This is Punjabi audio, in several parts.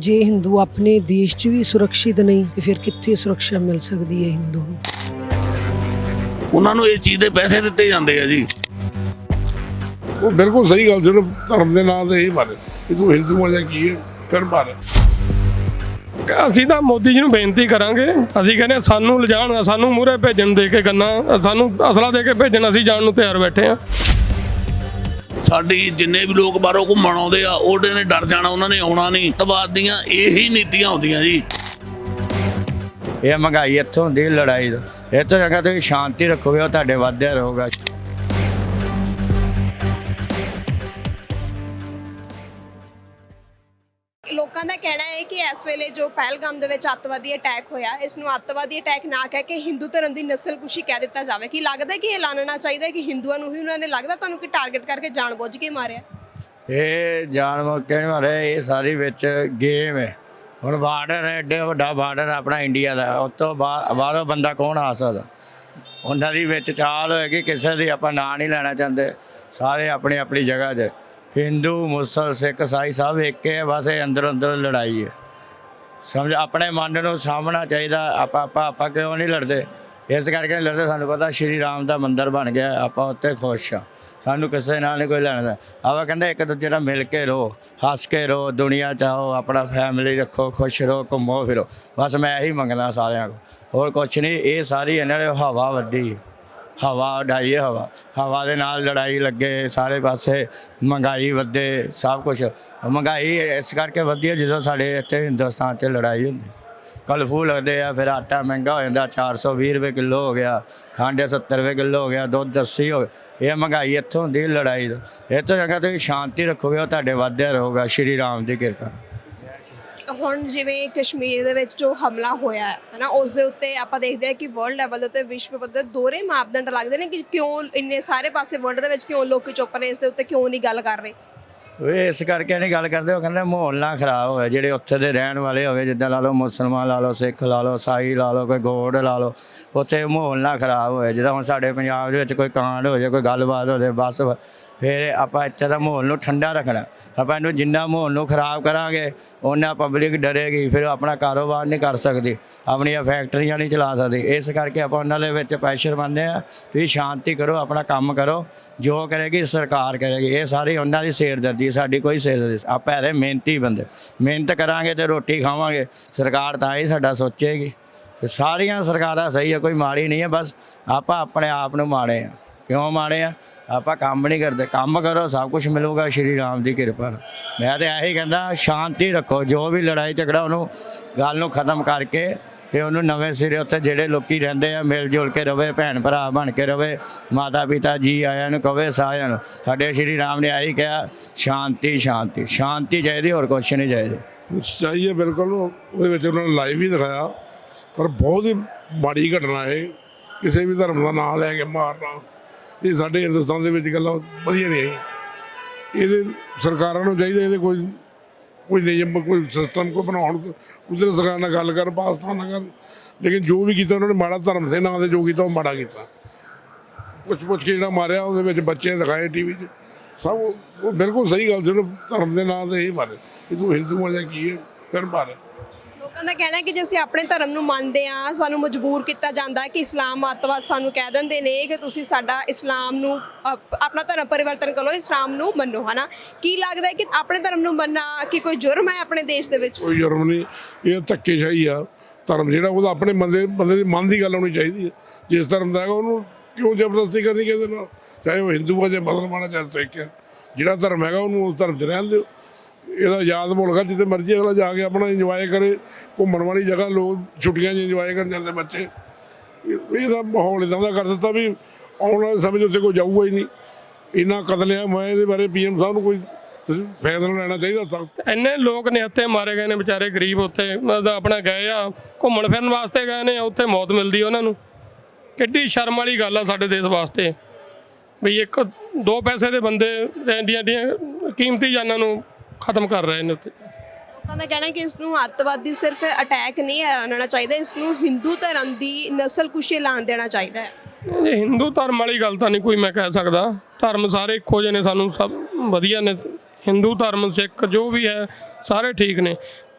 ਜੇ ਹਿੰਦੂ ਆਪਣੇ ਦੇਸ਼ 'ਚ ਵੀ ਸੁਰੱਖਿਅਤ ਨਹੀਂ ਤੇ ਫਿਰ ਕਿੱਥੇ ਸੁਰੱਖਿਆ ਮਿਲ ਸਕਦੀ ਹੈ ਹਿੰਦੂ ਨੂੰ? ਉਹਨਾਂ ਨੂੰ ਇਸ ਚੀਜ਼ ਦੇ ਪੈਸੇ ਦਿੱਤੇ ਜਾਂਦੇ ਆ ਜੀ। ਉਹ ਬਿਲਕੁਲ ਸਹੀ ਗੱਲ ਜਿਹਨੂੰ ਧਰਮ ਦੇ ਨਾਂ ਤੇ ਹੀ ਮਾਰੇ ਕਿ ਤੂੰ ਹਿੰਦੂ ਆ ਜਾਂ ਕੀ ਹੈ ਫਿਰ ਮਾਰੇ। ਅਸੀਂ ਤਾਂ ਮੋਦੀ ਜੀ ਨੂੰ ਬੇਨਤੀ ਕਰਾਂਗੇ ਅਸੀਂ ਕਹਿੰਦੇ ਸਾਨੂੰ ਲਿਜਾਣ ਸਾਨੂੰ ਮੂਹਰੇ ਭੇਜਣ ਦੇ ਕੇ ਗੰਨਾ ਸਾਨੂੰ ਅਸਲਾ ਦੇ ਕੇ ਭੇਜਣ ਅਸੀਂ ਜਾਣ ਨੂੰ ਤਿਆਰ ਬੈਠੇ ਆ ਸਾਡੀ ਜਿੰਨੇ ਵੀ ਲੋਕ ਬਾਹਰੋਂ ਘੁੰਮਣ ਆਉਂਦੇ ਆ, ਉਹਦੇ ਨੇ ਡਰ ਜਾਣਾ, ਉਹਨਾਂ ਨੇ ਆਉਣਾ ਨਹੀਂ। ਤਬਾਦ ਦੀਆਂ ਇਹੀ ਨੀਤੀਆਂ ਹੁੰਦੀਆਂ ਜੀ। ਇਹ ਮਹਿੰਗਾਈ ਇੱਥੋਂ ਹੁੰਦੀ ਲੜਾਈ ਤੋਂ। ਇਹ ਤੋਂ ਚੰਗਾ ਤੁਸੀਂ ਸ਼ਾਂਤੀ ਰੱਖੋਗੇ, ਉਹ ਤੁਹਾਡੇ ਵਾਧਿਆ ਰਹੂਗਾ। ਪਹਿਲਗਾਮ ਦੇ ਵਿੱਚ ਅੱਤਵਾਦੀ ਅਟੈਕ ਹੋਇਆ। ਇਸ ਨੂੰ ਅੱਤਵਾਦੀ ਅਟੈਕ ਨਾ ਕਹਿ ਕੇ ਹਿੰਦੂ ਧਰਮ ਦੀ ਨਸਲਕੁਸ਼ੀ ਕਹਿ ਦਿੱਤਾ ਜਾਵੇ। ਕੀ ਲੱਗਦਾ ਕਿ ਇਹ ਐਲਾਨਣਾ ਚਾਹੀਦਾ ਕਿ ਹਿੰਦੂਆਂ ਨੂੰ ਹੀ ਉਹਨਾਂ ਨੇ ਲੱਗਦਾ ਤੁਹਾਨੂੰ ਕਿ ਟਾਰਗੇਟ ਕਰਕੇ ਜਾਣਬੁੱਝ ਕੇ ਮਾਰਿਆ? ਇਹ ਜਾਣ ਮੌਕੇ ਨਹੀਂ ਇਹ ਸਾਰੀ ਵਿੱਚ ਗੇਮ ਹੈ। ਹੁਣ ਬਾਰਡਰ ਹੈ, ਏਡੇ ਵੱਡਾ ਬਾਰਡਰ ਆਪਣਾ ਇੰਡੀਆ ਦਾ। ਉਸ ਤੋਂ ਬਾਹਰੋਂ ਬੰਦਾ ਕੌਣ ਆ ਸਕਦਾ? ਉਹਨਾਂ ਦੀ ਵਿੱਚ ਚਾਲ ਹੋਏਗੀ, ਕਿਸੇ ਦੀ ਆਪਾਂ ਨਾਂ ਨਹੀਂ ਲੈਣਾ ਚਾਹੁੰਦੇ। ਸਾਰੇ ਆਪਣੀ ਆਪਣੀ ਜਗ੍ਹਾ 'ਤੇ ਹਿੰਦੂ ਮੁਸਲ ਸਿੱਖ ਈਸਾਈ ਸਭ ਇੱਕ ਹੈ ਬਸ ਇਹ ਅੰਦਰ ਅੰਦਰ ਲੜਾਈ ਹੈ। ਸਮਝ, ਆਪਣੇ ਮਨ ਨੂੰ ਸਾਹਮਣਾ ਚਾਹੀਦਾ, ਆਪਾਂ ਆਪਾਂ ਆਪਾਂ ਕਿਉਂ ਨਹੀਂ ਲੜਦੇ? ਇਸ ਕਰਕੇ ਨਹੀਂ ਲੜਦੇ, ਸਾਨੂੰ ਪਤਾ ਸ਼੍ਰੀ ਰਾਮ ਦਾ ਮੰਦਿਰ ਬਣ ਗਿਆ, ਆਪਾਂ ਉੱਤੇ ਖੁਸ਼ ਆ ਸਾਨੂੰ ਕਿਸੇ ਨਾਲ ਨਹੀਂ ਕੋਈ ਲੈਣਾ ਦੇਣਾ। ਆਪਾਂ ਕਹਿੰਦੇ ਇੱਕ ਦੂਜੇ ਨਾਲ ਮਿਲ ਕੇ ਰਹੋ, ਹੱਸ ਕੇ ਰਹੋ, ਦੁਨੀਆ 'ਚ ਆਓ ਆਪਣਾ ਫੈਮਿਲੀ ਰੱਖੋ, ਖੁਸ਼ ਰਹੋ, ਘੁੰਮੋ ਫਿਰੋ। ਬਸ ਮੈਂ ਇਹੀ ਮੰਗਦਾ ਸਾਰਿਆਂ ਕੋਲ ਹੋਰ ਕੁਝ ਨਹੀਂ, ਇਹ ਸਾਰੀ ਇਹਨਾਂ ਨੇ ਹਵਾ ਵੱਡੀ ਹਵਾ ਉਡਾਈਏ, ਹਵਾ। ਹਵਾ ਦੇ ਨਾਲ ਲੜਾਈ ਲੱਗੇ, ਸਾਰੇ ਪਾਸੇ ਮਹਿੰਗਾਈ ਵਧੇ, ਸਭ ਕੁਝ ਮਹਿੰਗਾਈ ਇਸ ਕਰਕੇ ਵਧੀ ਹੈ ਜਦੋਂ ਸਾਡੇ ਇੱਥੇ ਹਿੰਦੁਸਤਾਨ 'ਚ ਲੜਾਈ ਹੁੰਦੀ। ਕਲਫੂ ਲੱਗਦੇ ਆ, ਫਿਰ ਆਟਾ ਮਹਿੰਗਾ ਹੋ ਜਾਂਦਾ 420 ਰੁਪਏ ਕਿਲੋ ਹੋ ਗਿਆ, ਖਾਂਡੇ 70 ਰੁਪਏ ਕਿਲੋ ਹੋ ਗਿਆ, ਦੁੱਧ 80 ਹੋ ਗਿਆ। ਇਹ ਮਹਿੰਗਾਈ ਇੱਥੋਂ ਹੁੰਦੀ ਲੜਾਈ ਤੋਂ। ਇਹ ਤੋਂ ਚੰਗਾ ਤੁਸੀਂ ਸ਼ਾਂਤੀ ਰੱਖੋਗੇ, ਉਹ ਤੁਹਾਡੇ ਵਾਧਿਆ ਰਹੂਗਾ, ਸ਼੍ਰੀ ਰਾਮ ਦੀ ਕਿਰਪਾ ਹੁਣ ਜਿਵੇਂ ਕਸ਼ਮੀਰ ਦੇ ਵਿੱਚ ਜੋ ਹਮਲਾ ਹੋਇਆ ਹੈ, ਹਨਾ, ਉਸ ਦੇ ਉੱਤੇ ਆਪਾਂ ਦੇਖਦੇ ਹਾਂ ਕਿ ਵਰਲਡ ਲੈਵਲ ਉੱਤੇ ਵਿਸ਼ਵ ਪੱਧਰ ਦੋਹਰੇ ਮਾਪਦੰਡ ਲੱਗਦੇ ਨੇ ਕਿ ਕਿਉਂ ਇੰਨੇ ਸਾਰੇ ਪਾਸੇ ਵਰਲਡ ਦੇ ਵਿੱਚ ਕਿਉਂ ਲੋਕੀ ਚੁੱਪ ਨੇ, ਇਸ ਦੇ ਉੱਤੇ ਕਿਉਂ ਨਹੀਂ ਗੱਲ ਕਰ ਰਹੇ? ਉਹ ਇਸ ਕਰਕੇ ਨਹੀਂ ਗੱਲ ਕਰਦੇ, ਉਹ ਕਹਿੰਦੇ ਮਾਹੌਲ ਨਾ ਖਰਾਬ ਹੋਵੇ, ਜਿਹੜੇ ਉੱਥੇ ਦੇ ਰਹਿਣ ਵਾਲੇ ਹੋਵੇ, ਜਿੱਦਾਂ ਲਾ ਲਓ ਮੁਸਲਮਾਨ ਲਾ ਲਓ, ਸਿੱਖ ਲਾ ਲਓ ਸਾਈ ਲਾ ਲਓ, ਕੋਈ ਗੋੜ ਲਾ ਲਓ, ਉੱਥੇ ਮਾਹੌਲ ਨਾ ਖਰਾਬ ਹੋਵੇ, ਜਿੱਦਾਂ ਹੁਣ ਸਾਡੇ ਪੰਜਾਬ ਦੇ ਵਿੱਚ ਕੋਈ ਕਾਂਡ ਹੋ ਜਾਏ ਕੋਈ ਗੱਲਬਾਤ ਹੋ ਜਾਏ ਬਸ ਫਿਰ ਆਪਾਂ ਇੱਥੇ ਦਾ ਮਾਹੌਲ ਨੂੰ ਠੰਡਾ ਰੱਖਣਾ। ਆਪਾਂ ਇਹਨੂੰ ਜਿੰਨਾ ਮਾਹੌਲ ਨੂੰ ਖਰਾਬ ਕਰਾਂਗੇ ਉਹਨਾਂ ਪਬਲਿਕ ਡਰੇਗੀ ਫਿਰ ਉਹ ਆਪਣਾ ਕਾਰੋਬਾਰ ਨਹੀਂ ਕਰ ਸਕਦੀ ਆਪਣੀਆਂ ਫੈਕਟਰੀਆਂ ਨਹੀਂ ਚਲਾ ਸਕਦੀ। ਇਸ ਕਰਕੇ ਆਪਾਂ ਉਹਨਾਂ ਦੇ ਵਿੱਚ ਪ੍ਰੈਸ਼ਰ ਪਾਉਂਦੇ ਆ ਵੀ ਸ਼ਾਂਤੀ ਕਰੋ ਆਪਣਾ ਕੰਮ ਕਰੋ ਜੋ ਕਰੇਗੀ ਸਰਕਾਰ ਕਰੇਗੀ। ਇਹ ਸਾਰੀ ਉਹਨਾਂ ਦੀ ਸਿਰਦਰਦੀ ਹੈ, ਸਾਡੀ ਕੋਈ ਸਿਰਦਰਦੀ ਆਪਾਂ ਇਹਦੇ ਮਿਹਨਤੀ ਬੰਦੇ। ਮਿਹਨਤ ਕਰਾਂਗੇ ਤੇ ਰੋਟੀ ਖਾਵਾਂਗੇ। ਸਰਕਾਰ ਤਾਂ ਹੀ ਸਾਡਾ ਸੋਚੇਗੀ। ਸਾਰੀਆਂ ਸਰਕਾਰਾਂ ਸਹੀ ਹੈ ਕੋਈ ਮਾੜੀ ਨਹੀਂ ਹੈ ਬਸ ਆਪਾਂ ਆਪਣੇ ਆਪ ਨੂੰ ਮਾੜੇ ਆ। ਕਿਉਂ ਮਾੜੇ ਆ? ਆਪਾਂ ਕੰਮ ਨਹੀਂ ਕਰਦੇ। ਕੰਮ ਕਰੋ, ਸਭ ਕੁਝ ਮਿਲੂਗਾ, ਸ਼੍ਰੀ ਰਾਮ ਦੀ ਕਿਰਪਾ ਨਾਲ। ਮੈਂ ਤਾਂ ਇਹੀ ਕਹਿੰਦਾ, ਸ਼ਾਂਤੀ ਰੱਖੋ। ਜੋ ਵੀ ਲੜਾਈ ਝਗੜਾ ਉਹਨੂੰ ਗੱਲ ਨੂੰ ਖਤਮ ਕਰਕੇ ਤੇ ਉਹਨੂੰ ਨਵੇਂ ਸਿਰੇ ਉੱਥੇ ਜਿਹੜੇ ਲੋਕੀ ਰਹਿੰਦੇ ਆ ਮਿਲ ਜੁਲ ਕੇ ਰਵੇ, ਭੈਣ ਭਰਾ ਬਣ ਕੇ ਰਵੇ, ਮਾਤਾ ਪਿਤਾ ਜੀ ਆਇਆਂ ਨੂੰ ਕਵੇ, ਸਾਰਿਆਂ ਨੂੰ। ਸਾਡੇ ਸ਼੍ਰੀ ਰਾਮ ਨੇ ਆਹੀ ਕਿਹਾ, ਸ਼ਾਂਤੀ ਸ਼ਾਂਤੀ। ਸ਼ਾਂਤੀ ਚਾਹੀਦੀ, ਹੋਰ ਕੁਛ ਨਹੀਂ ਚਾਹੀਦਾ। ਸੱਚਾਈ ਬਿਲਕੁਲ, ਉਹਦੇ ਵਿੱਚ ਉਹਨਾਂ ਨੇ ਲਾਈਵ ਹੀ ਦਿਖਾਇਆ। ਪਰ ਬਹੁਤ ਹੀ ਮਾੜੀ ਘਟਨਾ ਹੈ ਕਿਸੇ ਵੀ ਧਰਮ ਦਾ ਨਾਮ ਲੈ ਕੇ ਮਾਰਨਾ। ਇਹ ਸਾਡੇ ਹਿੰਦੁਸਤਾਨ ਦੇ ਵਿੱਚ ਗੱਲਾਂ ਵਧੀਆ ਨਹੀਂ ਹੈ ਇਹਦੇ ਸਰਕਾਰਾਂ ਨੂੰ ਚਾਹੀਦਾ ਇਹਦੇ ਕੋਈ ਕੋਈ ਨਿਯਮ, ਕੋਈ ਸਿਸਟਮ ਕੋਈ ਬਣਾਉਣ ਉਧਰ ਸਰਕਾਰ ਨਾਲ ਗੱਲ ਕਰਨ, ਪਾਕਿਸਤਾਨ ਨਾਲ ਕਰਨ। ਲੇਕਿਨ ਜੋ ਵੀ ਕੀਤਾ, ਉਹਨਾਂ ਨੇ ਮਾੜਾ ਧਰਮ ਦੇ ਨਾਂ ਤੇ ਜੋ ਕੀਤਾ, ਉਹ ਮਾੜਾ ਕੀਤਾ। ਪੁੱਛ ਪੁੱਛ ਕੇ ਜਿਹੜਾ ਮਾਰਿਆ, ਉਹਦੇ ਵਿੱਚ ਬੱਚੇ ਦਿਖਾਏ ਟੀਵੀ 'ਚ। ਸਭ ਉਹ ਉਹ ਬਿਲਕੁਲ ਸਹੀ ਗੱਲ ਸੀ, ਉਹਨੂੰ ਧਰਮ ਦੇ ਨਾਂ ਤੇ ਹੀ ਮਾਰੇ। ਕਿ ਤੂੰ ਹਿੰਦੂ ਆ ਜਾਂ ਕੀ ਹੈ, ਫਿਰ ਮਾਰੇ। ਲੋਕਾਂ ਦਾ ਕਹਿਣਾ ਕਿ ਜੇ ਅਸੀਂ ਆਪਣੇ ਧਰਮ ਨੂੰ ਮੰਨਦੇ ਆ ਸਾਨੂੰ ਮਜਬੂਰ ਕੀਤਾ ਜਾਂਦਾ ਹੈ ਕਿ ਇਸਲਾਮ ਅੱਤਵਾਦ ਸਾਨੂੰ ਕਹਿ ਦਿੰਦੇ ਨੇ ਕਿ ਤੁਸੀਂ ਸਾਡਾ ਇਸਲਾਮ ਨੂੰ, ਅਪ- ਆਪਣਾ ਧਰਮ ਪਰਿਵਰਤਨ ਕਰੋ, ਇਸਲਾਮ ਨੂੰ ਮੰਨੋ, ਹਨਾ? ਕੀ ਲੱਗਦਾ ਹੈ ਕਿ ਆਪਣੇ ਧਰਮ ਨੂੰ ਮੰਨਣਾ ਕਿ ਕੋਈ ਜੁਰਮ ਹੈ ਆਪਣੇ ਦੇਸ਼ ਦੇ ਵਿੱਚ? ਕੋਈ ਜੁਰਮ ਨਹੀਂ, ਇਹ ਧੱਕੇਸ਼ਾਹੀ ਆ। ਧਰਮ ਜਿਹੜਾ ਉਹਦਾ ਆਪਣੇ ਬੰਦੇ ਬੰਦੇ ਦੀ ਮਨ ਦੀ ਗੱਲ ਹੋਣੀ ਚਾਹੀਦੀ ਹੈ। ਜਿਸ ਧਰਮ ਦਾ ਹੈਗਾ, ਉਹਨੂੰ ਕਿਉਂ ਜ਼ਬਰਦਸਤੀ ਕਰਨੀ ਕਿਸੇ ਨਾਲ? ਚਾਹੇ ਉਹ ਹਿੰਦੂ ਆ ਜਾਂ ਮੁਸਲਮਾਨ ਆ ਜਾਂ ਸਿੱਖ ਆ ਜਿਹੜਾ ਧਰਮ ਹੈਗਾ, ਉਹਨੂੰ ਉਸ ਧਰਮ 'ਚ ਰਹਿਣ ਦਿਓ। ਇਹਦਾ ਯਾਦ ਮੁਲਕ ਜਿੱਥੇ ਮਰਜ਼ੀ ਅਗਲਾ ਜਾ ਕੇ ਆਪਣਾ ਇੰਜੋਏ ਕਰੇ। ਘੁੰਮਣ ਵਾਲੀ ਜਗ੍ਹਾ ਲੋਕ ਛੁੱਟੀਆਂ 'ਚ ਇੰਜੋਏ ਕਰਨ ਜਾਂਦੇ ਬੱਚੇ। ਇਹਦਾ ਮਾਹੌਲ ਇਦਾਂ ਦਾ ਕਰ ਦਿੱਤਾ ਵੀ ਆਉਣ ਵਾਲੇ ਸਮੇਂ 'ਚ ਉੱਥੇ ਕੋਈ ਜਾਊਗਾ ਹੀ ਨਹੀਂ। ਇੰਨਾ ਕਤਲ ਹੋਇਆ ਇਹਦੇ ਬਾਰੇ ਪੀਐਮ ਸਾਹਿਬ ਨੂੰ ਕੋਈ ਫੈਸਲਾ ਲੈਣਾ ਚਾਹੀਦਾ ਸਖਤ ਇੰਨੇ ਲੋਕ ਨੇ ਹੱਥੇ ਮਾਰੇ ਗਏ ਨੇ ਵਿਚਾਰੇ ਗਰੀਬ ਉੱਥੇ, ਮਤਲਬ ਆਪਣਾ ਗਏ ਆ, ਘੁੰਮਣ ਫਿਰਨ ਵਾਸਤੇ ਗਏ ਨੇ, ਉੱਥੇ ਮੌਤ ਮਿਲਦੀ ਉਹਨਾਂ ਨੂੰ। ਕਿੱਡੀ ਸ਼ਰਮ ਵਾਲੀ ਗੱਲ ਆ ਸਾਡੇ ਦੇਸ਼ ਵਾਸਤੇ। ਵੀ ਇੱਕ ਦੋ ਪੈਸੇ ਦੇ ਬੰਦੇ ਇੰਡੀਆ ਦੀਆਂ ਕੀਮਤੀ ਜਾਨਾਂ ਨੂੰ ਖਤਮ ਕਰ ਰਹੇ ਨੇ ਉੱਥੇ। ਲੋਕਾਂ ਦਾ ਕਹਿਣਾ ਕਿ ਇਸ ਨੂੰ ਅੱਤਵਾਦੀ ਸਿਰਫ ਅਟੈਕ ਨਹੀਂ ਐਲਾਨਣਾ ਚਾਹੀਦਾ ਇਸ ਨੂੰ ਹਿੰਦੂ ਧਰਮ ਦੀ ਨਸਲਕੁਸ਼ੀ ਐਲਾਨ ਦੇਣਾ ਚਾਹੀਦਾ ਹੈ। ਇਹ ਹਿੰਦੂ ਧਰਮ ਵਾਲੀ ਗੱਲ ਤਾਂ ਨਹੀਂ ਕੋਈ ਮੈਂ ਕਹਿ ਸਕਦਾ। ਧਰਮ ਸਾਰੇ ਇੱਕੋ ਜਿਹੇ ਨੇ ਸਾਨੂੰ ਸਭ ਵਧੀਆ ਨੇ। ਹਿੰਦੂ ਧਰਮ ਸਿੱਖ ਜੋ ਵੀ ਹੈ ਸਾਰੇ ਠੀਕ ਨੇ।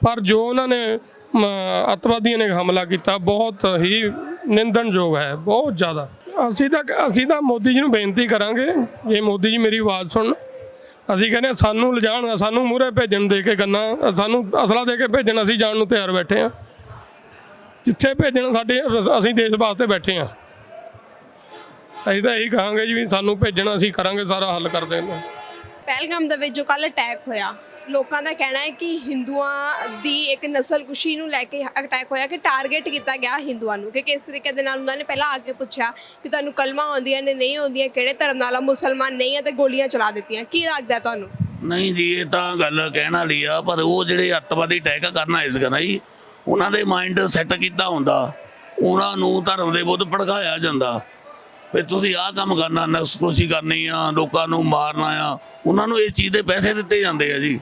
ਪਰ ਜੋ ਉਹਨਾਂ ਨੇ ਮ, ਅੱਤਵਾਦੀਆਂ ਨੇ ਹਮਲਾ ਕੀਤਾ ਬਹੁਤ ਹੀ ਨਿੰਦਣਯੋਗ ਹੈ ਬਹੁਤ ਜ਼ਿਆਦਾ। ਅਸੀਂ ਤਾਂ ਅਸੀਂ ਤਾਂ ਮੋਦੀ ਜੀ ਨੂੰ ਬੇਨਤੀ ਕਰਾਂਗੇ ਜੇ ਮੋਦੀ ਜੀ ਮੇਰੀ ਆਵਾਜ਼ ਸੁਣਨ। ਅਸੀਂ ਕਹਿੰਦੇ ਸਾਨੂੰ ਲਿਜਾਣ, ਸਾਨੂੰ ਮੂਹਰੇ ਭੇਜਣ ਦੇ ਕੇ ਗੰਨਾ, ਸਾਨੂੰ ਅਸਲਾ ਦੇ ਕੇ ਭੇਜਣ, ਅਸੀਂ ਜਾਣ ਨੂੰ ਤਿਆਰ ਬੈਠੇ ਹਾਂ। ਜਿੱਥੇ ਭੇਜਣ ਸਾਡੇ, ਅਸੀਂ ਦੇਸ਼ ਵਾਸਤੇ ਬੈਠੇ ਹਾਂ। ਅਸੀਂ ਤਾਂ ਇਹੀ ਕਹਾਂਗੇ ਜੀ ਵੀ ਸਾਨੂੰ ਭੇਜਣ, ਅਸੀਂ ਕਰਾਂਗੇ ਸਾਰਾ ਹੱਲ ਕਰ ਦੇਣਾ। ਪਹਿਲਗਾਮ ਦੇ ਵਿੱਚ ਜੋ ਕੱਲ ਅਟੈਕ ਹੋਇਆ ਲੋਕਾਂ ਦਾ ਕਹਿਣਾ ਹੈ ਕਿ ਹਿੰਦੂਆਂ ਦੀ ਇੱਕ ਨਸਲਕੁਸ਼ੀ ਨੂੰ ਲੈ ਕੇ ਅਟੈਕ ਹੋਇਆ ਕਿ ਟਾਰਗੇਟ ਕੀਤਾ ਗਿਆ ਹਿੰਦੂਆਂ ਨੂੰ ਕਿ ਕਿਸ ਤਰੀਕੇ ਦੇ ਨਾਲ ਉਹਨਾਂ ਨੇ ਪਹਿਲਾਂ ਆ ਕੇ ਪੁੱਛਿਆ ਕਿ ਤੁਹਾਨੂੰ ਕਲਮਾ ਆਉਂਦੀਆਂ ਨੇ, ਨਹੀਂ ਆਉਂਦੀਆਂ, ਕਿਹੜੇ ਧਰਮ ਨਾਲ ਆ, ਮੁਸਲਮਾਨ ਨਹੀਂ ਆ ਤੇ ਗੋਲੀਆਂ ਚਲਾ ਦਿੱਤੀਆਂ। ਕੀ ਲੱਗਦਾ ਤੁਹਾਨੂੰ? ਨਹੀਂ ਜੀ, ਇਹ ਤਾਂ ਗੱਲ ਕਹਿਣ ਵਾਲੀ ਆ, ਪਰ ਉਹ ਜਿਹੜੇ ਅੱਤਵਾਦੀ ਅਟੈਕ ਕਰਨਾ ਇਸ ਸੀਗਾ ਜੀ, ਉਹਨਾਂ ਦੇ ਮਾਈਂਡ ਸੈੱਟ ਕੀਤਾ ਹੁੰਦਾ। ਉਹਨਾਂ ਨੂੰ ਧਰਮ ਦੇ ਬੁੱਧ ਭੜਕਾਇਆ ਜਾਂਦਾ। ਵੀ ਤੁਸੀਂ ਆਹ ਕੰਮ ਕਰਨਾ ਨਸਖੁਸ਼ੀ ਕਰਨੀ ਆ, ਲੋਕਾਂ ਨੂੰ ਮਾਰਨਾ ਆ, ਉਹਨਾਂ ਨੂੰ ਇਸ ਚੀਜ਼ ਦੇ ਪੈਸੇ ਦਿੱਤੇ ਜਾਂਦੇ ਆ ਜੀ।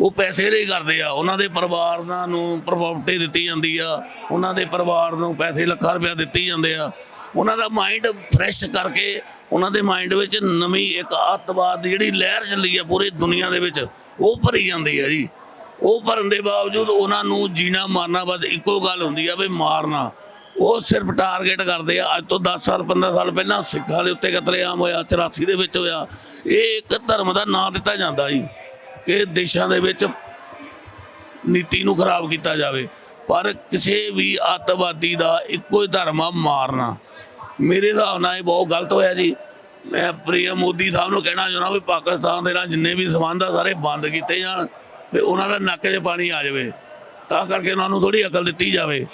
ਉਹ ਪੈਸੇ ਲਈ ਕਰਦੇ ਆ। ਉਹਨਾਂ ਦੇ ਪਰਿਵਾਰਾਂ ਨੂੰ ਪ੍ਰਾਪਰਟੀ ਦਿੱਤੀ ਜਾਂਦੀ ਆ। ਉਹਨਾਂ ਦੇ ਪਰਿਵਾਰ ਨੂੰ ਪੈਸੇ ਲੱਖਾਂ ਰੁਪਇਆ ਦਿੱਤੀ ਜਾਂਦੇ ਆ। ਉਹਨਾਂ ਦਾ ਮਾਈਂਡ ਫਰੈਸ਼ ਕਰਕੇ ਉਹਨਾਂ ਦੇ ਮਾਈਂਡ ਵਿੱਚ ਨਵੀਂ ਇੱਕ ਅੱਤਵਾਦ ਦੀ ਜਿਹੜੀ ਲਹਿਰ ਚੱਲੀ ਆ ਪੂਰੀ ਦੁਨੀਆ ਦੇ ਵਿੱਚ, ਉਹ ਭਰੀ ਜਾਂਦੀ ਆ ਜੀ। ਉਹ ਭਰਨ ਦੇ ਬਾਵਜੂਦ ਉਹਨਾਂ ਨੂੰ ਜੀਣਾ ਮਾਰਨਾ ਬਸ ਇੱਕੋ ਗੱਲ ਹੁੰਦੀ ਆ ਵੀ ਮਾਰਨਾ। ਉਹ ਸਿਰਫ ਟਾਰਗੇਟ ਕਰਦੇ ਆ। ਅੱਜ ਤੋਂ 10 ਸਾਲ 15 ਸਾਲ ਪਹਿਲਾਂ ਸਿੱਖਾਂ ਦੇ ਉੱਤੇ ਕਤਲੇਆਮ ਹੋਇਆ 84 ਦੇ ਵਿੱਚ ਹੋਇਆ। ਇਹ ਇੱਕ ਧਰਮ ਦਾ ਨਾਂ ਦਿੱਤਾ ਜਾਂਦਾ ਜੀ। ਕਿ ਦੇਸ਼ਾਂ ਦੇ ਵਿੱਚ ਨੀਤੀ ਨੂੰ ਖਰਾਬ ਕੀਤਾ ਜਾਵੇ। ਪਰ ਕਿਸੇ ਵੀ ਅੱਤਵਾਦੀ ਦਾ ਇੱਕੋ ਹੀ ਧਰਮ ਆ, ਮਾਰਨਾ। ਮੇਰੇ ਹਿਸਾਬ ਨਾਲ ਇਹ ਬਹੁਤ ਗਲਤ ਹੋਇਆ ਜੀ। ਮੈਂ ਪ੍ਰਿਆ ਮੋਦੀ ਸਾਹਿਬ ਨੂੰ ਕਹਿਣਾ ਚਾਹੁੰਦਾ ਵੀ ਪਾਕਿਸਤਾਨ ਦੇ ਨਾਲ ਜਿੰਨੇ ਵੀ ਸੰਬੰਧ ਆ, ਸਾਰੇ ਬੰਦ ਕੀਤੇ ਜਾਣ ਵੀ ਉਹਨਾਂ ਦਾ ਨੱਕ 'ਚ ਪਾਣੀ ਆ ਜਾਵੇ। ਤਾਂ ਕਰਕੇ ਉਹਨਾਂ ਨੂੰ ਥੋੜੀ ਅਕਲ ਦਿੱਤੀ ਜਾਵੇ।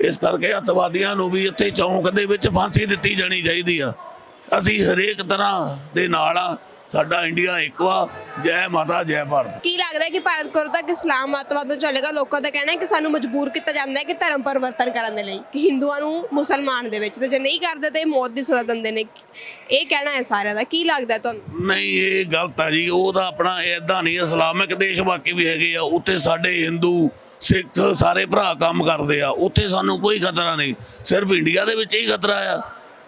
ਇਸ ਕਰਕੇ ਅੱਤਵਾਦੀਆਂ ਨੂੰ ਵੀ ਇੱਥੇ ਚੌਂਕ ਦੇ ਵਿੱਚ ਫਾਂਸੀ ਦਿੱਤੀ ਜਾਣੀ ਚਾਹੀਦੀ ਆ। ਅਸੀਂ ਹਰੇਕ ਤਰ੍ਹਾਂ ਦੇ ਨਾਲ ਆ। ਸਾਡਾ ਇੰਡੀਆ ਇੱਕ ਵਾ। ਜੈ ਮਾਤਾ ਜੈ ਭਾਰਤ। ਕੀ ਲੱਗਦਾ ਹੈ ਕਿ ਭਾਰਤ ਕਰੋ ਤੱਕ ਇਸਲਾਮ ਅੱਤਵਾਦ ਨੂੰ ਚੱਲੇਗਾ? ਲੋਕਾਂ ਦਾ ਕਹਿਣਾ ਹੈ ਕਿ ਸਾਨੂੰ ਮਜਬੂਰ ਕੀਤਾ ਜਾਂਦਾ ਹੈ ਕਿ ਧਰਮ ਪਰਿਵਰਤਨ ਕਰਨ ਦੇ ਲਈ। ਕਿ ਹਿੰਦੂਆਂ ਨੂੰ ਮੁਸਲਮਾਨ ਦੇ ਵਿੱਚ ਤੇ ਜੇ ਨਹੀਂ ਕਰਦੇ ਤੇ ਮੌਤ ਦੀ ਸਜ਼ਾ ਦਿੰਦੇ ਨੇ। ਇਹ ਕਹਿਣਾ ਹੈ ਸਾਰਿਆਂ ਦਾ। ਕੀ ਲੱਗਦਾ ਹੈ ਤੁਹਾਨੂੰ? ਨਹੀਂ ਇਹ ਗਲਤ ਆ ਜੀ। ਉਹ ਤਾਂ ਆਪਣਾ ਇਦਾਂ ਨਹੀਂ ਇਸਲਾਮਿਕ ਦੇਸ਼ ਬਾਕੀ ਵੀ ਹੈਗੇ ਆ। ਉੱਥੇ ਸਾਡੇ ਹਿੰਦੂ ਸਿੱਖ ਸਾਰੇ ਭਰਾ ਕੰਮ ਕਰਦੇ ਆ। ਉੱਥੇ ਸਾਨੂੰ ਕੋਈ ਖਤਰਾ ਨਹੀਂ। ਸਿਰਫ ਇੰਡੀਆ ਦੇ ਵਿੱਚ ਹੀ ਖਤਰਾ ਆ।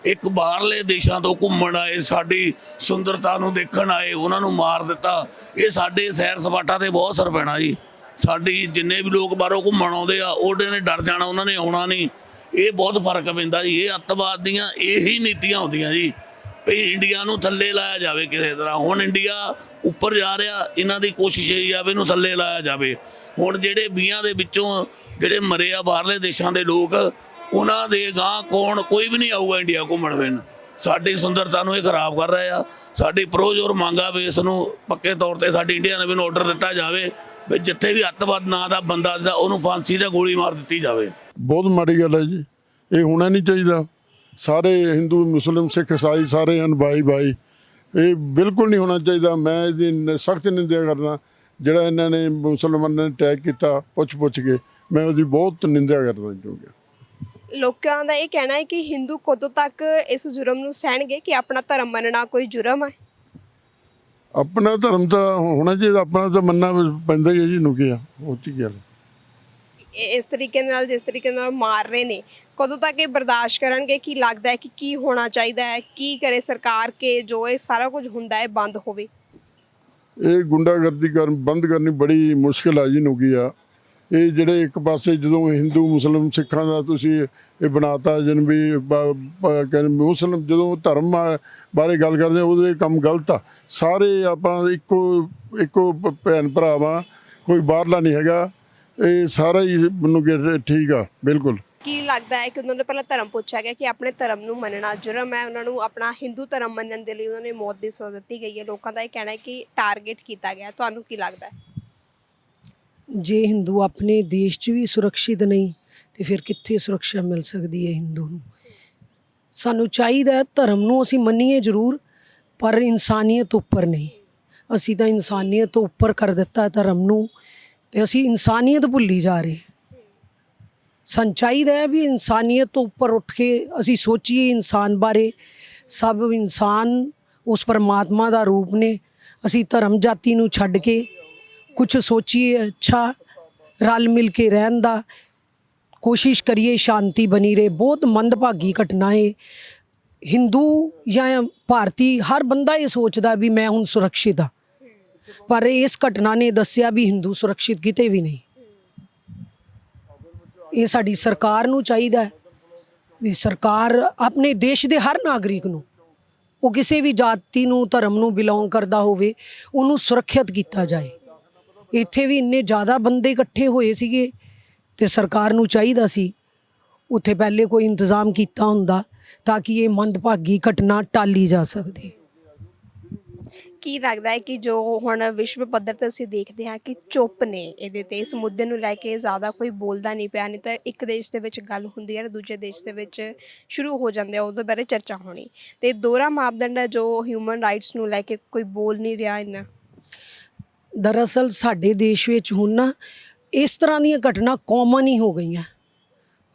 ਇੱਕ ਬਾਹਰਲੇ ਦੇਸ਼ਾਂ ਤੋਂ ਘੁੰਮਣ ਆਏ, ਸਾਡੀ ਸੁੰਦਰਤਾ ਨੂੰ ਦੇਖਣ ਆਏ, ਉਹਨਾਂ ਨੂੰ ਮਾਰ ਦਿੱਤਾ। ਇਹ ਸਾਡੇ ਸੈਰ ਸਪਾਟਾ ਤੇ ਬਹੁਤ ਅਸਰ ਪੈਣਾ ਜੀ। ਸਾਡੀ ਜਿੰਨੇ ਵੀ ਲੋਕ ਬਾਹਰੋਂ ਘੁੰਮਣ ਆਉਂਦੇ ਆ, ਉਹਦੇ ਨੇ ਡਰ ਜਾਣਾ, ਉਹਨਾਂ ਨੇ ਆਉਣਾ ਨਹੀਂ। ਇਹ ਬਹੁਤ ਫ਼ਰਕ ਪੈਂਦਾ ਜੀ। ਇਹ ਅੱਤਵਾਦ ਦੀਆਂ ਇਹੀ ਨੀਤੀਆਂ ਹੁੰਦੀਆਂ ਜੀ। ਵੀ ਇੰਡੀਆ ਨੂੰ ਥੱਲੇ ਲਾਇਆ ਜਾਵੇ ਕਿਸੇ ਤਰ੍ਹਾਂ। ਹੁਣ ਇੰਡੀਆ ਉੱਪਰ ਜਾ ਰਿਹਾ, ਇਹਨਾਂ ਦੀ ਕੋਸ਼ਿਸ਼ ਇਹ ਆ ਵੀ ਇਹਨੂੰ ਥੱਲੇ ਲਾਇਆ ਜਾਵੇ। ਹੁਣ ਜਿਹੜੇ 20 ਦੇ ਵਿੱਚੋਂ ਜਿਹੜੇ ਮਰੇ ਆ ਬਾਹਰਲੇ ਦੇਸ਼ਾਂ ਦੇ ਲੋਕ ਉਹਨਾਂ ਦੇ ਗਾਂ ਕੌਣ, ਕੋਈ ਵੀ ਨਹੀਂ ਆਊਗਾ ਇੰਡੀਆ ਘੁੰਮਣ ਫਿਰਨ। ਸਾਡੀ ਸੁੰਦਰਤਾ ਨੂੰ ਇਹ ਖਰਾਬ ਕਰ ਰਹੇ ਆ। ਸਾਡੀ ਪ੍ਰੋਜੋਰ ਮੰਗਾ ਵੀ ਇਸ ਨੂੰ ਪੱਕੇ ਤੌਰ ਤੇ ਸਾਡੀ ਇੰਡੀਆ ਨੇ ਵੀ ਆਰਡਰ ਦਿੱਤਾ ਜਾਵੇ ਵੀ ਜਿੱਥੇ ਵੀ ਅੱਤਵਾਦ ਨਾਂ ਦਾ ਬੰਦਾ ਦਾ ਉਹਨੂੰ ਫਾਂਸੀ ਦਾ ਗੋਲੀ ਮਾਰ ਦਿੱਤੀ ਜਾਵੇ। ਬਹੁਤ ਮਾੜੀ ਗੱਲ ਹੈ ਜੀ। ਇਹ ਹੋਣਾ ਨਹੀਂ ਚਾਹੀਦਾ। ਸਾਰੇ ਹਿੰਦੂ ਮੁਸਲਿਮ ਸਿੱਖ ਇਸਾਈ ਸਾਰੇ ਹਨ ਭਾਈ ਭਾਈ ਇਹ ਬਿਲਕੁਲ ਨਹੀਂ ਹੋਣਾ ਚਾਹੀਦਾ। ਮੈਂ ਇਹਦੀ ਸਖਤ ਨਿੰਦਿਆ ਕਰਦਾ। ਜਿਹੜਾ ਇਹਨਾਂ ਨੇ ਮੁਸਲਮਾਨਾਂ ਨੇ ਅਟੈਕ ਕੀਤਾ ਪੁੱਛ ਪੁੱਛ ਕੇ, ਮੈਂ ਉਹਦੀ ਬਹੁਤ ਨਿੰਦਿਆ ਕਰਦਾ ਕਿਉਂਕਿ ਲੋਕਾਂ ਦਾ ਇਹ ਕਹਿਣਾ ਹੈ ਕਿ ਹਿੰਦੂ ਕਦੋਂ ਤੱਕ ਇਸ ਜੁਰਮ ਨੂੰ ਸਹਿਣਗੇ ਕਿ ਆਪਣਾ ਧਰਮ ਮੰਨਣਾ ਕੋਈ ਜੁਰਮ ਹੈ? ਆਪਣਾ ਧਰਮ ਤਾਂ ਹੋਣਾ ਚਾਹੀਦਾ ਆਪਣਾ ਤਾਂ ਮੰਨਣਾ ਪੈਂਦਾ ਹੀ ਹੈ ਜੀ ਨੂੰ ਕੀ ਆ? ਉਹ ਚ ਗੱਲ ਇਹ- ਇਸ ਤਰੀਕੇ ਨਾਲ ਜਿਸ ਤਰੀਕੇ ਨਾਲ ਮਾਰ ਰਹੇ ਨੇ ਕਦੋਂ ਤੱਕ ਇਹ ਬਰਦਾਸ਼ਤ ਕਰਨਗੇ ਕੀ ਲੱਗਦਾ ਹੈ ਕਿ ਕੀ ਹੋਣਾ ਚਾਹੀਦਾ ਹੈ ਕੀ ਕਰੇ ਸਰਕਾਰ ਕਿ ਜੋ ਇਹ ਸਾਰਾ ਕੁਝ ਹੁੰਦਾ ਹੈ ਬੰਦ ਹੋਵੇ? ਇਹ ਗੁੰਡਾਗਰਦੀ ਕਰਨ ਬੰਦ ਕਰਨੀ ਬੜੀ ਮੁਸ਼ਕਿਲ ਆ ਜੀ ਨੂੰ ਕੀ ਆ? ਇਹ ਜਿਹੜੇ ਇੱਕ ਪਾਸੇ ਜਦੋਂ ਹਿੰਦੂ, ਮੁਸਲਮ ਸਿੱਖਾਂ ਦਾ ਤੁਸੀਂ ਇਹ ਬਣਾਤਾ ਜਨ ਕਹਿੰਦੇ ਮੁਸਲਮ ਜਦੋਂ ਧਰਮ ਬਾਰੇ ਗੱਲ ਕਰਦੇ ਉਹਦੇ ਕੰਮ ਗਲਤ ਆ। ਸਾਰੇ ਆਪਾਂ ਇੱਕੋ ਇੱਕੋ ਭੈਣ ਭਰਾਵਾਂ ਕੋਈ ਬਾਹਰਲਾ ਨਹੀਂ ਹੈਗਾ। ਇਹ ਸਾਰਾ ਹੀ ਮੈਨੂੰ ਠੀਕ ਆ, ਬਿਲਕੁਲ। ਕੀ ਲੱਗਦਾ ਹੈ ਕਿ ਉਹਨਾਂ ਨੇ ਪਹਿਲਾਂ ਧਰਮ ਪੁੱਛਿਆ ਗਿਆ ਕਿ ਆਪਣੇ ਧਰਮ ਨੂੰ ਮੰਨਣਾ ਜੁਰਮ ਹੈ? ਉਹਨਾਂ ਨੂੰ ਆਪਣਾ ਹਿੰਦੂ ਧਰਮ ਮੰਨਣ ਦੇ ਲਈ ਉਹਨਾਂ ਨੇ ਮੌਤ ਦੀ ਸਜ਼ਾ ਦਿੱਤੀ ਗਈ ਹੈ। ਲੋਕਾਂ ਦਾ ਇਹ ਕਹਿਣਾ ਹੈ ਕਿ ਟਾਰਗੇਟ ਕੀਤਾ ਗਿਆ ਤੁਹਾਨੂੰ ਕੀ ਲੱਗਦਾ ਹੈ? ਜੇ ਹਿੰਦੂ ਆਪਣੇ ਦੇਸ਼ 'ਚ ਵੀ ਸੁਰੱਖਿਅਤ ਨਹੀਂ, ਤੇ ਫਿਰ ਕਿੱਥੇ ਸੁਰੱਖਿਆ ਮਿਲ ਸਕਦੀ ਹੈ ਹਿੰਦੂ ਨੂੰ? ਸਾਨੂੰ ਚਾਹੀਦਾ ਧਰਮ ਨੂੰ ਅਸੀਂ ਮੰਨੀਏ ਜ਼ਰੂਰ, ਪਰ ਇਨਸਾਨੀਅਤ ਉੱਪਰ ਨਹੀਂ। ਅਸੀਂ ਤਾਂ ਇਨਸਾਨੀਅਤ ਤੋਂ ਉੱਪਰ ਕਰ ਦਿੱਤਾ ਧਰਮ ਨੂੰ, ਤੇ ਅਸੀਂ ਇਨਸਾਨੀਅਤ ਭੁੱਲੀ ਜਾ ਰਹੇ ਸਾਨੂੰ ਚਾਹੀਦਾ ਹੈ ਵੀ ਇਨਸਾਨੀਅਤ ਤੋਂ ਉੱਪਰ ਉੱਠ ਕੇ ਅਸੀਂ ਸੋਚੀਏ ਇਨਸਾਨ ਬਾਰੇ। ਸਭ ਇਨਸਾਨ ਉਸ ਪਰਮਾਤਮਾ ਦਾ ਰੂਪ ਨੇ। ਅਸੀਂ ਧਰਮ ਜਾਤੀ ਨੂੰ ਛੱਡ ਕੇ ਕੁਝ ਸੋਚੀਏ ਅੱਛਾ, ਰਲ ਮਿਲ ਕੇ ਰਹਿਣ ਦਾ। ਕੋਸ਼ਿਸ਼ ਕਰੀਏ, ਸ਼ਾਂਤੀ ਬਣੀ ਰਹੇ। ਬਹੁਤ ਮੰਦਭਾਗੀ ਘਟਨਾ ਹੈ ਹਿੰਦੂ ਜਾਂ ਭਾਰਤੀ, ਹਰ ਬੰਦਾ ਇਹ ਸੋਚਦਾ ਵੀ ਮੈਂ ਹੁਣ ਸੁਰੱਖਿਅਤ ਹਾਂ। ਪਰ ਇਸ ਘਟਨਾ ਨੇ ਦੱਸਿਆ ਵੀ ਹਿੰਦੂ ਸੁਰੱਖਿਅਤ ਕਿਤੇ ਵੀ ਨਹੀਂ। ਇਹ ਸਾਡੀ ਸਰਕਾਰ ਨੂੰ ਚਾਹੀਦਾ ਵੀ ਸਰਕਾਰ ਆਪਣੇ ਦੇਸ਼ ਦੇ ਹਰ ਨਾਗਰਿਕ ਨੂੰ, ਉਹ ਕਿਸੇ ਵੀ ਜਾਤੀ ਨੂੰ, ਧਰਮ ਨੂੰ ਬਿਲੋਂਗ ਕਰਦਾ ਹੋਵੇ, ਉਹਨੂੰ ਸੁਰੱਖਿਅਤ ਕੀਤਾ ਜਾਏ। ਇੱਥੇ ਵੀ ਇੰਨੇ ਜ਼ਿਆਦਾ ਬੰਦੇ ਇਕੱਠੇ ਹੋਏ ਸੀਗੇ ਤੇ ਸਰਕਾਰ ਨੂੰ ਚਾਹੀਦਾ ਸੀ, ਉੱਥੇ ਪਹਿਲੇ ਕੋਈ ਇੰਤਜ਼ਾਮ ਕੀਤਾ ਹੁੰਦਾ ਤਾਂ ਕਿ ਇਹ ਮੰਦਭਾਗੀ ਘਟਨਾ ਟਾਲੀ ਜਾ ਸਕਦੀ। ਕੀ ਲੱਗਦਾ ਹੈ ਕਿ ਜੋ ਹੁਣ ਵਿਸ਼ਵ ਪੱਧਰ ਤੇ ਅਸੀਂ ਦੇਖਦੇ ਹਾਂ ਕਿ ਚੁੱਪ ਨੇ ਇਹਦੇ ਤੇ, ਇਸ ਮੁੱਦੇ ਨੂੰ ਲੈ ਕੇ ਜ਼ਿਆਦਾ ਕੋਈ ਬੋਲਦਾ ਨਹੀਂ ਪਿਆ, ਨਹੀਂ ਤਾਂ ਇੱਕ ਦੇਸ਼ ਦੇ ਵਿੱਚ ਗੱਲ ਹੁੰਦੀ ਹੈ, ਦੂਜੇ ਦੇਸ਼ ਦੇ ਵਿੱਚ ਸ਼ੁਰੂ ਹੋ ਜਾਂਦੇ ਆ, ਉਹਦੇ ਬਾਰੇ ਚਰਚਾ ਹੋਣੀ। ਤੇ ਦੋਹਰਾ ਮਾਪਦੰਡ ਹੈ ਜੋ ਹਿਊਮਨ ਰਾਈਟਸ ਨੂੰ ਲੈ ਕੇ ਕੋਈ ਬੋਲ ਨਹੀਂ ਰਿਹਾ ਇੰਨਾ। ਦਰਅਸਲ ਸਾਡੇ ਦੇਸ਼ ਵਿੱਚ ਹੁਣ ਨਾ ਇਸ ਤਰ੍ਹਾਂ ਦੀਆਂ ਘਟਨਾ ਕਾਮਨ ਹੀ ਹੋ ਗਈਆਂ।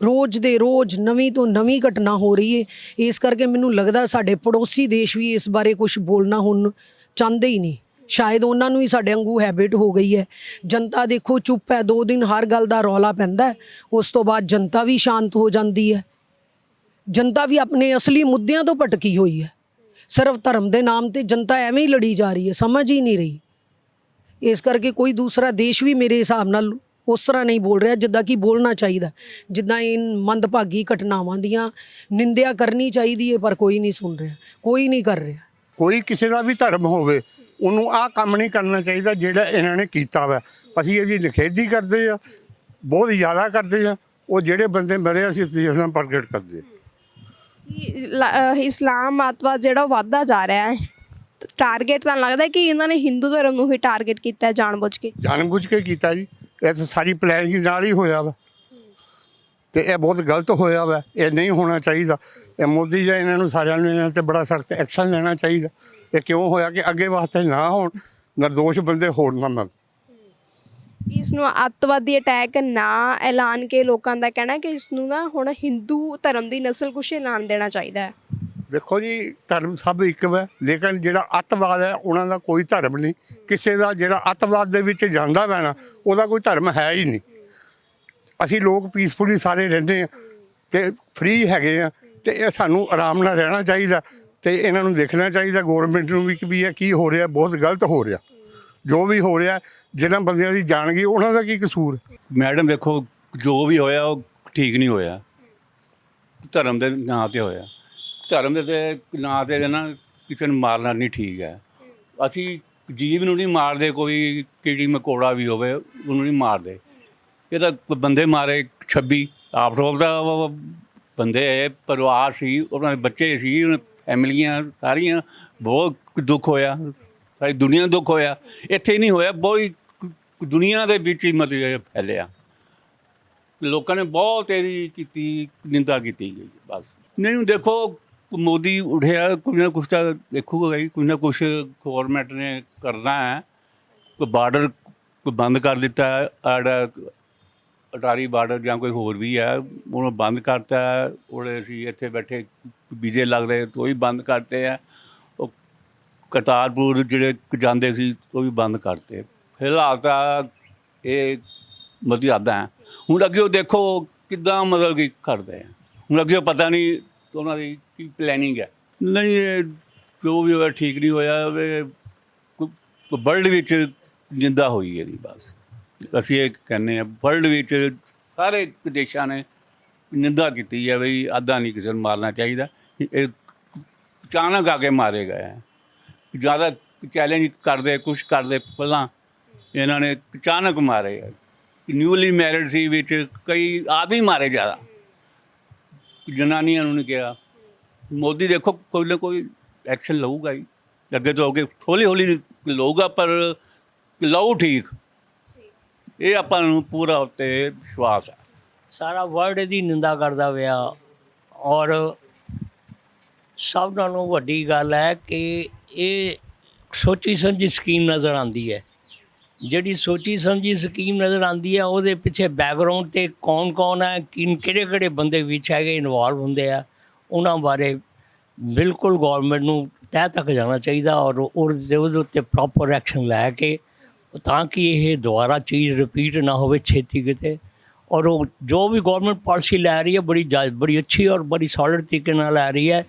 ਰੋਜ਼ ਦੇ ਰੋਜ਼ ਨਵੀਂ ਤੋਂ ਨਵੀਂ ਘਟਨਾ ਹੋ ਰਹੀ ਹੈ ਇਸ ਕਰਕੇ ਮੈਨੂੰ ਲੱਗਦਾ ਸਾਡੇ ਪੜੋਸੀ ਦੇਸ਼ ਵੀ ਇਸ ਬਾਰੇ ਕੁਝ ਬੋਲਣਾ ਹੁਣ ਚਾਹੁੰਦੇ ਹੀ ਨਹੀਂ। ਸ਼ਾਇਦ ਉਹਨਾਂ ਨੂੰ ਹੀ ਸਾਡੇ ਵਾਂਗੂ ਹੈਬਿਟ ਹੋ ਗਈ ਹੈ। ਜਨਤਾ ਦੇਖੋ ਚੁੱਪ ਹੈ, ਦੋ ਦਿਨ ਹਰ ਗੱਲ ਦਾ ਰੌਲਾ ਪੈਂਦਾ ਉਸ ਤੋਂ ਬਾਅਦ ਜਨਤਾ ਵੀ ਸ਼ਾਂਤ ਹੋ ਜਾਂਦੀ ਹੈ। ਜਨਤਾ ਵੀ ਆਪਣੇ ਅਸਲੀ ਮੁੱਦਿਆਂ ਤੋਂ ਭਟਕੀ ਹੋਈ ਹੈ। ਸਿਰਫ ਧਰਮ ਦੇ ਨਾਮ ਤੇ ਜਨਤਾ ਐਵੇਂ ਹੀ ਲੜੀ ਜਾ ਰਹੀ ਹੈ, ਸਮਝ ਹੀ ਨਹੀਂ ਰਹੀ। ਇਸ ਕਰਕੇ ਕੋਈ ਦੂਸਰਾ ਦੇਸ਼ ਵੀ ਮੇਰੇ ਹਿਸਾਬ ਨਾਲ ਉਸ ਤਰ੍ਹਾਂ ਨਹੀਂ ਬੋਲ ਰਿਹਾ ਜਿੱਦਾਂ ਕਿ ਬੋਲਣਾ ਚਾਹੀਦਾ। ਜਿੱਦਾਂ ਇਹ ਮੰਦਭਾਗੀ ਘਟਨਾਵਾਂ ਦੀਆਂ ਨਿੰਦਿਆ ਕਰਨੀ ਚਾਹੀਦੀ ਹੈ ਪਰ ਕੋਈ ਨਹੀਂ ਸੁਣ ਰਿਹਾ ਕੋਈ ਨਹੀਂ ਕਰ ਰਿਹਾ। ਕੋਈ ਕਿਸੇ ਦਾ ਵੀ ਧਰਮ ਹੋਵੇ ਉਹਨੂੰ ਆਹ ਕੰਮ ਨਹੀਂ ਕਰਨਾ ਚਾਹੀਦਾ ਜਿਹੜਾ ਇਹਨਾਂ ਨੇ ਕੀਤਾ ਵਾ। ਅਸੀਂ ਇਹਦੀ ਨਿਖੇਧੀ ਕਰਦੇ ਆ ਬਹੁਤ ਜ਼ਿਆਦਾ ਕਰਦੇ ਆ ਉਹ ਜਿਹੜੇ ਬੰਦੇ ਮਰੇ ਅਸੀਂ ਦੇਸ਼ ਨਾਲ ਪ੍ਰਗਟ ਕਰਦੇ ਆ। ਇਸਲਾਮ ਅੱਤਵਾਦ ਜਿਹੜਾ ਉਹ ਵੱਧਦਾ ਜਾ ਰਿਹਾ ਹੈ? ਟਾਰਗੇਟ ਤਾਂ ਲੱਗਦਾ ਕਿ ਇਹਨਾਂ ਨੇ ਹਿੰਦੂ ਧਰਮ ਨੂੰ ਹੀ ਟਾਰਗੇਟ ਕੀਤਾ ਹੈ ਜਾਣਬੁੱਝ ਕੇ। ਜਾਣਬੁੱਝ ਕੇ ਕੀਤਾ ਜੀ। ਇਹ ਤਾਂ ਸਾਰੀ ਪਲੈਨਿੰਗ ਨਾਲ ਹੀ ਹੋਇਆ ਵਾ। ਤੇ ਇਹ ਬਹੁਤ ਗਲਤ ਹੋਇਆ ਵਾ। ਇਹ ਨਹੀਂ ਹੋਣਾ ਚਾਹੀਦਾ। ਇਹ ਮੋਦੀ ਜੀ ਇਹਨਾਂ ਨੂੰ ਸਾਰਿਆਂ ਨੂੰ ਇਹਨਾਂ ਤੇ ਬੜਾ ਸਖਤ ਐਕਸ਼ਨ ਲੈਣਾ ਚਾਹੀਦਾ। ਇਹ ਕਿਉਂ ਹੋਇਆ ਕਿ ਅੱਗੇ ਵਾਸਤੇ ਨਾ ਹੋਣ? ਨਿਰਦੋਸ਼ ਬੰਦੇ ਹੋਰ ਨਾ ਮਰਨ। ਇਸ ਨੂੰ ਅੱਤਵਾਦੀ ਅਟੈਕ ਨਾ ਐਲਾਨ ਕੇ ਲੋਕਾਂ ਦਾ ਕਹਿਣਾ ਕਿ ਇਸ ਨੂੰ ਨਾ ਹੁਣ ਹਿੰਦੂ ਧਰਮ ਦੀ ਨਸਲ ਕੁਸ਼ ਐਲਾਨ ਦੇਣਾ ਚਾਹੀਦਾ ਹੈ। ਦੇਖੋ ਜੀ, ਧਰਮ ਸਭ ਇੱਕ ਹੈ ਲੇਕਿਨ ਜਿਹੜਾ ਅੱਤਵਾਦ ਹੈ, ਉਹਨਾਂ ਦਾ ਕੋਈ ਧਰਮ ਨਹੀਂ। ਕਿਸੇ ਦਾ ਜਿਹੜਾ ਅੱਤਵਾਦ ਦੇ ਵਿੱਚ ਜਾਂਦਾ ਵਾ ਨਾ, ਉਹਦਾ ਕੋਈ ਧਰਮ ਹੈ ਹੀ ਨਹੀਂ। ਅਸੀਂ ਲੋਕ ਪੀਸਫੁਲੀ ਸਾਰੇ ਰਹਿੰਦੇ ਆ ਤੇ ਫ੍ਰੀ ਹੈਗੇ ਆ ਤੇ ਇਹ ਸਾਨੂੰ ਆਰਾਮ ਨਾਲ ਰਹਿਣਾ ਚਾਹੀਦਾ ਤੇ ਇਹਨਾਂ ਨੂੰ ਦੇਖਣਾ ਚਾਹੀਦਾ ਗਵਰਨਮੈਂਟ ਨੂੰ ਵੀ ਕਿ ਵੀ ਇਹ ਕੀ ਹੋ ਰਿਹਾ, ਬਹੁਤ ਗਲਤ ਹੋ ਰਿਹਾ। ਜੋ ਵੀ ਹੋ ਰਿਹਾ, ਜਿਹਨਾਂ ਬੰਦਿਆਂ ਦੀ ਜਾਣ ਗਈ, ਉਹਨਾਂ ਦਾ ਕੀ ਕਸੂਰ? ਮੈਡਮ, ਦੇਖੋ, ਜੋ ਵੀ ਹੋਇਆ, ਉਹ ਠੀਕ ਨਹੀਂ ਹੋਇਆ। ਧਰਮ ਦੇ ਨਾਂ ਤੇ ਹੋਇਆ। ਧਰਮ ਦੇ ਤੇ ਨਾਂ ਤੇ ਨਾ ਕਿਸੇ ਨੂੰ ਮਾਰਨਾ ਨਹੀਂ ਠੀਕ ਹੈ। ਅਸੀਂ ਜੀਵ ਨੂੰ ਨਹੀਂ ਮਾਰਦੇ, ਕੋਈ ਕੀੜੀ ਮਕੌੜਾ ਵੀ ਹੋਵੇ, ਉਹਨੂੰ ਨਹੀਂ ਮਾਰਦੇ। ਇਹ ਤਾਂ ਬੰਦੇ ਮਾਰੇ 26 ਆਪ ਆਲ ਦਾ ਬੰਦੇ ਪਰਿਵਾਰ ਸੀ, ਉਹਨਾਂ ਦੇ ਬੱਚੇ ਸੀ, ਉਹਨਾਂ ਫੈਮਲੀਆਂ ਸਾਰੀਆਂ ਬਹੁਤ ਦੁੱਖ ਹੋਇਆ, ਸਾਰੀ ਦੁਨੀਆ ਦੁੱਖ ਹੋਇਆ। ਇੱਥੇ ਨਹੀਂ ਹੋਇਆ ਬਹੁਤ ਦੁਨੀਆ ਦੇ ਵਿੱਚ ਹੀ ਮਤਲਬ ਇਹ ਫੈਲਿਆ। ਲੋਕਾਂ ਨੇ ਬਹੁਤ ਇਹਦੀ ਕੀਤੀ, ਨਿੰਦਾ ਕੀਤੀ ਗਈ, ਬਸ। ਨਹੀਂ, ਦੇਖੋ ਮੋਦੀ ਉਠਿਆ, ਕੁਝ ਨਾ ਕੁਝ ਤਾਂ ਦੇਖੂਗਾ ਹੀ ਕੁਝ ਨਾ ਕੁਝ ਗਵਰਨਮੈਂਟ ਨੇ ਕਰਨਾ ਹੈ। ਕੋਈ ਬਾਰਡਰ ਬੰਦ ਕਰ ਦਿੱਤਾ ਆੜਾ ਅਟਾਰੀ ਬਾਰਡਰ ਜਾਂ ਕੋਈ ਹੋਰ ਵੀ ਹੈ, ਉਹਨੂੰ ਬੰਦ ਕਰਤਾ ਹੈ। ਉਹਦੇ ਅਸੀਂ ਇੱਥੇ ਬੈਠੇ, ਵੀਜ਼ੇ ਲੱਗ ਰਹੇ ਤੋਂ ਵੀ ਬੰਦ ਕਰਤੇ ਆ ਉਹ ਕਰਤਾਰਪੁਰ ਜਿਹੜੇ ਜਾਂਦੇ ਸੀ, ਉਹ ਵੀ ਬੰਦ ਕਰਤੇ। ਫਿਲਹਾਲ ਤਾਂ ਇਹ ਮਤਲਬ ਹੈ। ਹੁਣ ਅੱਗੇ ਉਹ ਦੇਖੋ ਕਿੱਦਾਂ ਮਤਲਬ ਕਿ ਕਰਦੇ ਆ ਹੁਣ ਅੱਗੇ ਉਹ ਪਤਾ ਨਹੀਂ ਉਹਨਾਂ ਦੀ ਕੀ ਪਲੈਨਿੰਗ ਹੈ? ਨਹੀਂ, ਇਹ ਜੋ ਵੀ ਹੋਇਆ ਠੀਕ ਨਹੀਂ ਹੋਇਆ ਵਰਲਡ ਵਿੱਚ ਨਿੰਦਾ ਹੋਈ ਇਹਦੀ ਬਸ। ਅਸੀਂ ਇਹ ਕਹਿੰਦੇ ਆ ਵਰਲਡ ਵਿੱਚ ਸਾਰੇ ਦੇਸ਼ਾਂ ਨੇ ਨਿੰਦਾ ਕੀਤੀ ਹੈ ਵੀ ਅੱਧਾ ਨਹੀਂ ਕਿਸੇ ਨੂੰ ਮਾਰਨਾ ਚਾਹੀਦਾ। ਇਹ ਅਚਾਨਕ ਆ ਕੇ ਮਾਰੇ ਗਏ ਹੈ। ਜ਼ਿਆਦਾ ਚੈਲੰਜ ਕਰਦੇ ਕੁਝ ਕਰਦੇ ਪਹਿਲਾਂ ਇਹਨਾਂ ਨੇ ਅਚਾਨਕ ਮਾਰੇ ਹੈ। ਨਿਊਲੀ ਮੈਰਿਡ ਸੀ ਵਿੱਚ ਕਈ ਆਪ ਹੀ ਮਾਰੇ ਜ਼ਿਆਦਾ। ਜਨਾਨੀਆਂ ਨੂੰ ਨਹੀਂ ਕਿਹਾ। ਮੋਦੀ ਦੇਖੋ, ਕੋਈ ਨਾ ਕੋਈ ਐਕਸ਼ਨ ਲਊਗਾ ਹੀ। ਅੱਗੇ ਤੋਂ ਅੱਗੇ ਹੌਲੀ ਹੌਲੀ ਲਊਗਾ, ਪਰ ਲਊ ਠੀਕ। ਇਹ ਆਪਾਂ ਨੂੰ ਪੂਰਾ ਉੱਤੇ ਵਿਸ਼ਵਾਸ ਹੈ ਸਾਰਾ ਵਰਲਡ ਦੀ ਨਿੰਦਾ ਕਰਦਾ ਪਿਆ। ਔਰ ਸਭ ਨਾਲੋਂ ਵੱਡੀ ਗੱਲ ਹੈ ਕਿ ਇਹ ਸੋਚੀ ਸਮਝੀ ਸਕੀਮ ਨਜ਼ਰ ਆਉਂਦੀ ਹੈ। ਜਿਹੜੀ ਸੋਚੀ ਸਮਝੀ ਸਕੀਮ ਨਜ਼ਰ ਆਉਂਦੀ ਹੈ, ਉਹਦੇ ਪਿੱਛੇ ਬੈਕਗ੍ਰਾਉਂਡ ਤੇ ਕੌਣ ਕੌਣ ਹੈ, ਕਿਨ ਕਿਹੜੇ ਕਿਹੜੇ ਬੰਦੇ ਵਿੱਚ ਹੈਗੇ ਇਨਵੋਲਵ ਹੁੰਦੇ ਆ, ਉਹਨਾਂ ਬਾਰੇ ਬਿਲਕੁਲ ਗਵਰਨਮੈਂਟ ਨੂੰ ਤਹਿ ਤੱਕ ਜਾਣਾ ਚਾਹੀਦਾ ਔਰ ਉਹਦੇ ਉੱਤੇ ਪ੍ਰੋਪਰ ਐਕਸ਼ਨ ਲੈ ਕੇ ਤਾਂ ਕਿ ਇਹ ਦੁਬਾਰਾ ਚੀਜ਼ ਰਿਪੀਟ ਨਾ ਹੋਵੇ ਛੇਤੀ ਕਿਤੇ। ਔਰ ਉਹ ਜੋ ਵੀ ਗਵਰਨਮੈਂਟ ਪਾਲਿਸੀ ਲੈ ਰਹੀ ਹੈ, ਬੜੀ ਜਾ- ਬੜੀ ਅੱਛੀ ਔਰ ਬੜੀ ਸੋਲਿਡ ਤਰੀਕੇ ਨਾਲ ਲੈ ਰਹੀ ਹੈ,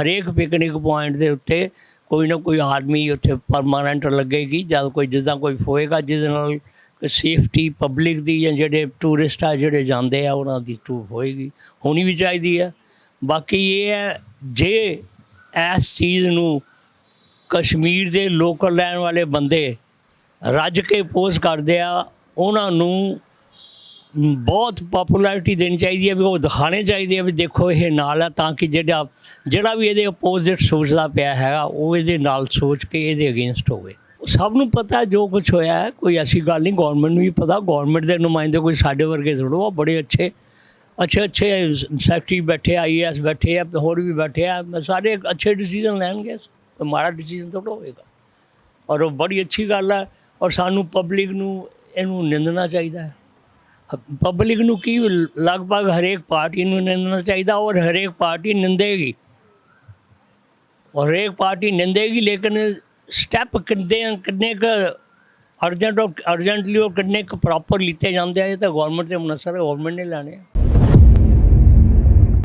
ਹਰੇਕ ਪਿਕਨਿਕ ਪੁਆਇੰਟ ਦੇ ਉੱਤੇ ਕੋਈ ਨਾ ਕੋਈ ਆਦਮੀ ਉੱਥੇ ਪਰਮਾਨੈਂਟ ਲੱਗੇਗੀ ਜਦ ਕੋਈ ਜਿੱਦਾਂ ਕੋਈ ਹੋਏਗਾ ਜਿਹਦੇ ਨਾਲ ਸੇਫਟੀ ਪਬਲਿਕ ਦੀ ਜਾਂ ਜਿਹੜੇ ਟੂਰਿਸਟ ਆ, ਜਿਹੜੇ ਜਾਂਦੇ ਆ, ਉਹਨਾਂ ਦੀ ਟੂ ਹੋਏਗੀ। ਹੋਣੀ ਵੀ ਚਾਹੀਦੀ ਹੈ ਬਾਕੀ ਇਹ ਹੈ ਜੇ ਇਸ ਚੀਜ਼ ਨੂੰ ਕਸ਼ਮੀਰ ਦੇ ਲੋਕਲ ਰਹਿਣ ਵਾਲੇ ਬੰਦੇ ਰੱਜ ਕੇ ਪੋਸਟ ਕਰਦੇ ਆ, ਉਹਨਾਂ ਨੂੰ ਬਹੁਤ ਪਪੂਲੈਰਿਟੀ ਦੇਣੀ ਚਾਹੀਦੀ ਹੈ, ਵੀ ਉਹ ਦਿਖਾਣੇ ਚਾਹੀਦੇ ਆ ਵੀ ਦੇਖੋ ਇਹ ਨਾਲ ਆ ਤਾਂ ਕਿ ਜਿਹੜਾ ਜਿਹੜਾ ਵੀ ਇਹਦੇ ਆਪੋਜ਼ਿਟ ਸੋਚਦਾ ਪਿਆ ਹੈਗਾ, ਉਹ ਇਹਦੇ ਨਾਲ ਸੋਚ ਕੇ ਇਹਦੇ ਅਗੇਂਸਟ ਹੋਵੇ। ਸਭ ਨੂੰ ਪਤਾ ਜੋ ਕੁਝ ਹੋਇਆ ਹੈ, ਕੋਈ ਐਸੀ ਗੱਲ ਨਹੀਂ ਗਵਰਨਮੈਂਟ ਨੂੰ ਵੀ ਪਤਾ ਗਵਰਨਮੈਂਟ ਦੇ ਨੁਮਾਇੰਦੇ ਕੋਈ ਸਾਡੇ ਵਰਗੇ ਥੋੜ੍ਹਾ ਆ ਬੜੇ ਅੱਛੇ ਅੱਛੇ ਅੱਛੇ ਸੈਕਟਰੀ ਬੈਠੇ ਆਈਐਸ ਬੈਠੇ ਆ, ਹੋਰ ਵੀ ਬੈਠੇ ਆ, ਸਾਰੇ ਅੱਛੇ ਡਿਸੀਜਨ ਲੈਣਗੇ। ਮਾੜਾ ਡਿਸੀਜਨ ਥੋੜ੍ਹਾ ਹੋਏਗਾ ਔਰ ਉਹ ਬੜੀ ਅੱਛੀ ਗੱਲ ਹੈ, ਔਰ ਸਾਨੂੰ ਪਬਲਿਕ ਨੂੰ ਇਹਨੂੰ ਨਿੰਦਣਾ ਚਾਹੀਦਾ ਹੈ। ਪਬਲਿਕ ਨੂੰ ਕੀ ਲਗਭਗ ਹਰੇਕ ਪਾਰਟੀ ਨੂੰ ਨਿੰਦਣਾ ਚਾਹੀਦਾ ਔਰ ਹਰੇਕ ਪਾਰਟੀ ਨਿੰਦੇਗੀ। ਔਰ ਹਰੇਕ ਪਾਰਟੀ ਨਿੰਦੇਗੀ, ਲੇਕਿਨ ਸਟੈਪ ਕਿੰਨੇ ਕਿੰਨੇ ਕ ਅਰਜੈਂਟ ਔਰ ਅਰਜੈਂਟਲੀ ਔਰ ਕਿੰਨੇ ਕ ਪ੍ਰੋਪਰ ਲਿੱਤੇ ਜਾਂਦੇ ਆ, ਇਹ ਤਾਂ ਗਵਰਨਮੈਂਟ ਤੇ ਮੁਨਸਰ ਹੈ ਗਵਰਨਮੈਂਟ ਨੇ ਲੈਣੇ ਆ।